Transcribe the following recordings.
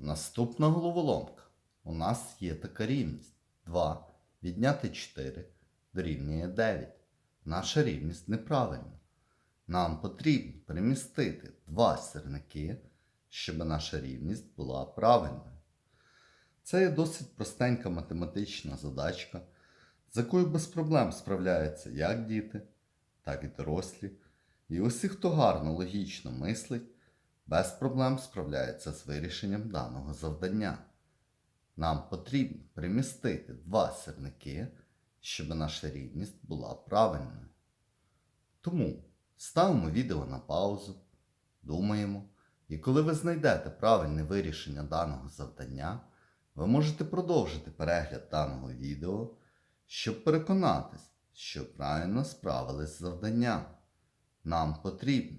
Наступна головоломка. У нас є така рівність. 2 відняти 4 дорівнює 9. Наша рівність неправильна. Нам потрібно перемістити два сірники, щоб наша рівність була правильною. Це є досить простенька математична задачка, з якою без проблем справляються як діти, так і дорослі. І усі, хто гарно логічно мислить, без проблем справляється з вирішенням даного завдання. Нам потрібно перемістити два сірники, щоб наша рівність була правильною. Тому ставимо відео на паузу, думаємо, і коли ви знайдете правильне вирішення даного завдання, ви можете продовжити перегляд даного відео, щоб переконатись, що правильно справились з завданням. Нам потрібно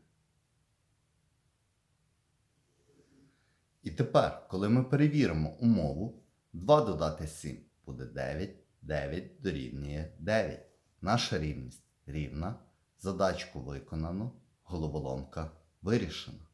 І тепер, коли ми перевіримо умову, 2 додати 7 буде 9, 9 дорівнює 9. Наша рівність рівна. Задачку виконано, головоломка вирішена.